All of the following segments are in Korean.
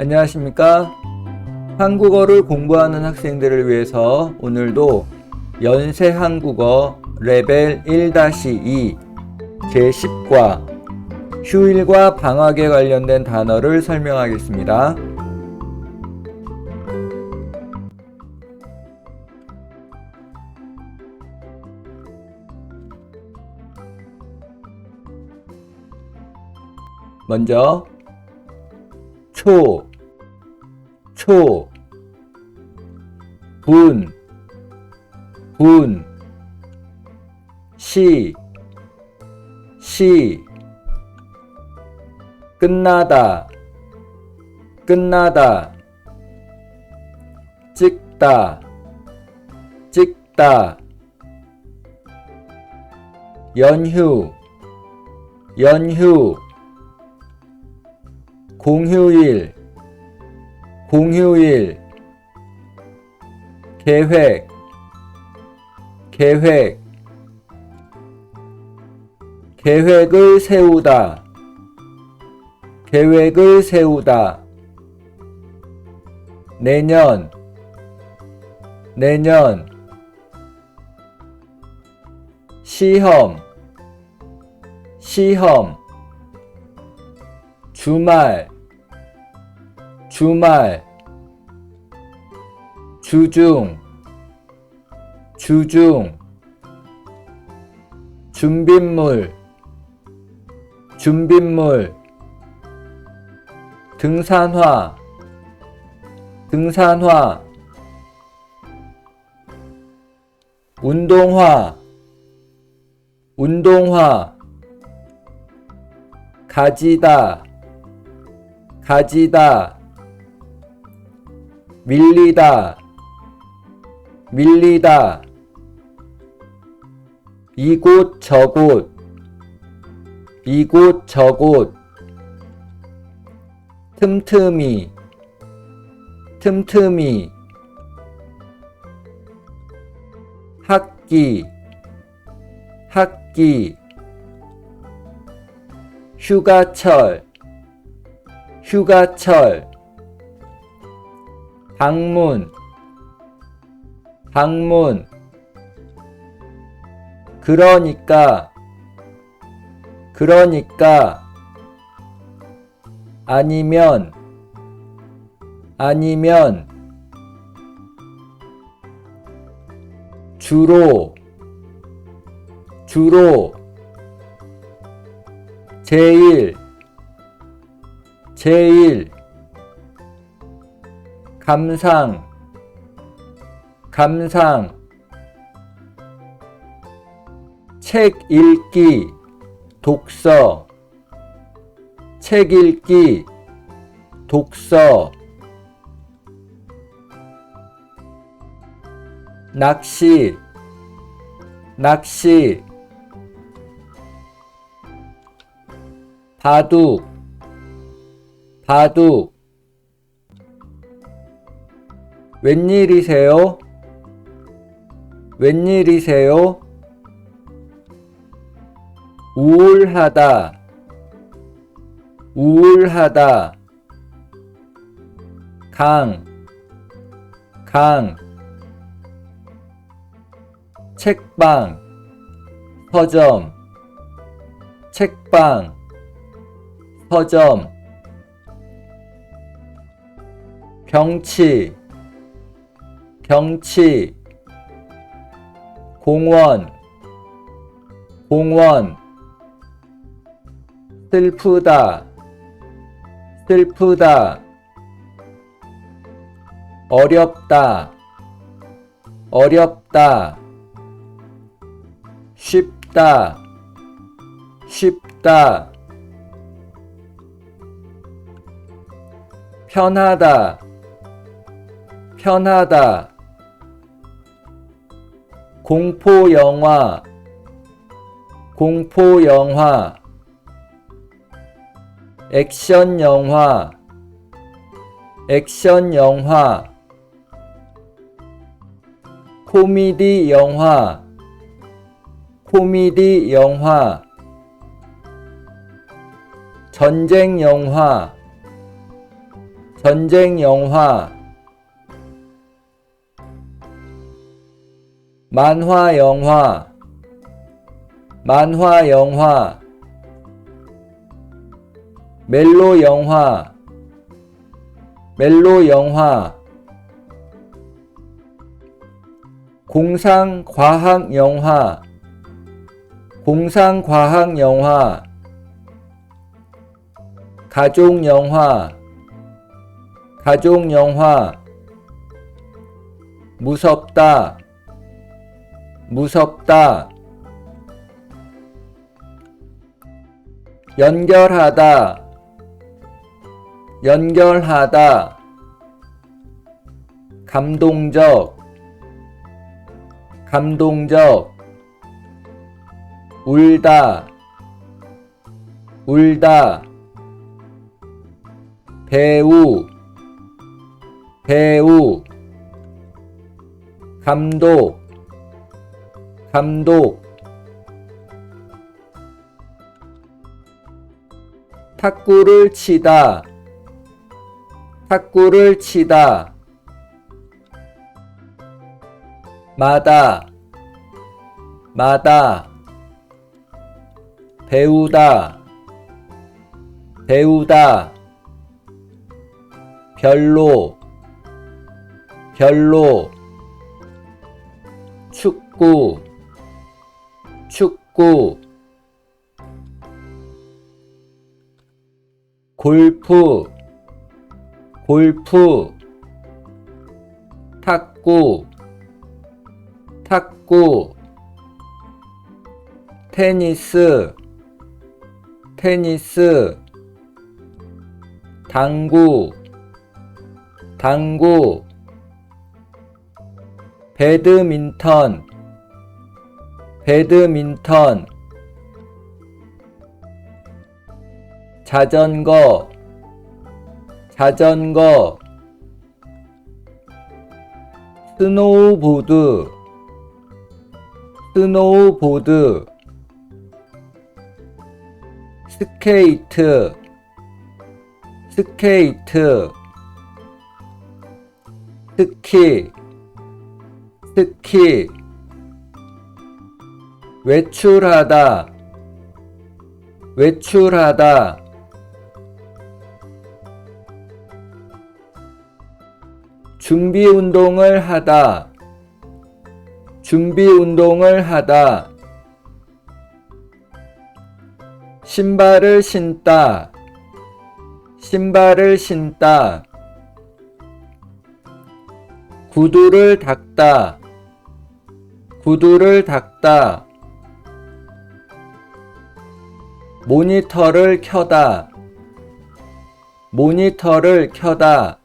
안녕하십니까? 한국어를 공부하는 학생들을 위해서 오늘도 연세 한국어 레벨 1-2 제10과 휴일과 방학에 관련된 단어를 설명하겠습니다. 먼저 초, 분, 분, 시, 시, 끝나다, 끝나다, 찍다, 찍다, 연휴, 연휴, 공휴일, 공휴일, 계획, 계획, 계획을 세우다, 계획을 세우다, 내년, 내년, 시험, 시험, 주말, 주말, 주중, 주중, 준빗물, 준빗물, 등산화, 등산화, 운동화, 운동화, 가지다, 가지다, 밀리다, 밀리다, 이곳 저곳, 이곳 저곳, 틈틈이, 틈틈이, 학기, 학기, 휴가철, 휴가철, 방문, 방문, 그러니까, 그러니까, 아니면, 아니면, 주로, 주로, 제일, 제일, 감상, 감상, 책 읽기, 독서, 책 읽기, 독서, 낚시, 낚시, 바둑, 바둑, 웬일이세요? 웬일이세요? 우울하다, 우울하다, 강, 강, 책방, 서점, 책방, 서점, 병치, 병치, 공원, 공원, 슬프다, 슬프다, 어렵다, 어렵다, 쉽다, 쉽다, 편하다, 편하다, 공포 영화, 공포 영화, 액션 영화, 액션 영화, 코미디 영화, 코미디 영화, 전쟁 영화, 전쟁 영화 만화 영화. 만화 영화. 멜로 영화. 멜로 영화. 공상 과학 영화. 공상 과학 영화. 가족 영화. 가족 영화. 무섭다 무섭다. 연결하다. 연결하다. 감동적. 감동적. 울다. 울다. 배우. 배우. 감독 감독. 탁구를 치다. 탁구를 치다. 마다. 마다. 배우다. 배우다. 별로. 별로. 축구 축구 골프 골프 탁구 탁구 테니스 테니스 당구 당구 배드민턴 배드민턴 자전거 자전거 스노우보드 스노우보드 스케이트 스케이트 스키 스키 외출하다. 외출하다. 준비 운동을 하다. 준비 운동을 하다. 신발을 신다. 신발을 신다. 구두를 닦다. 구두를 닦다 모니터를 켜다. 모니터를 켜다.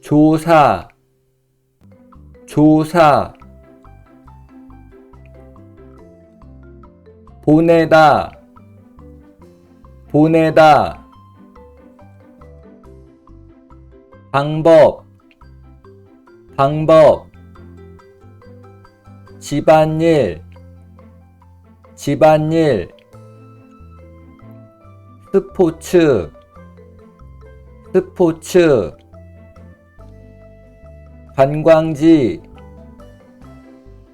조사. 조사. 보내다. 보내다. 방법. 방법. 집안일. 집안일 스포츠. 스포츠. 관광지.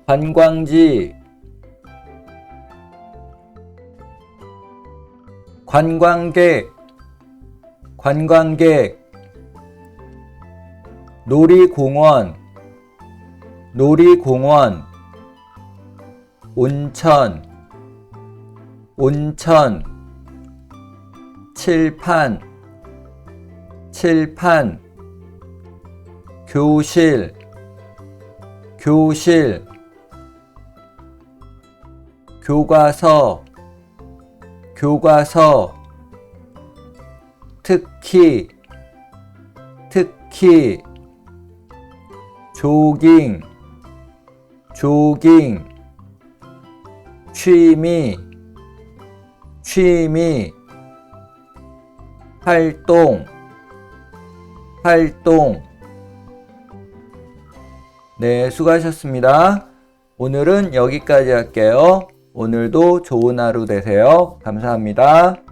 관광지. 관광객. 관광객. 놀이공원. 놀이공원. 온천. 온천 칠판 칠판 교실 교실 교과서 교과서 특히 특히 조깅 조깅 취미 취미 활동 활동 네, 수고하셨습니다. 오늘은 여기까지 할게요. 오늘도 좋은 하루 되세요. 감사합니다.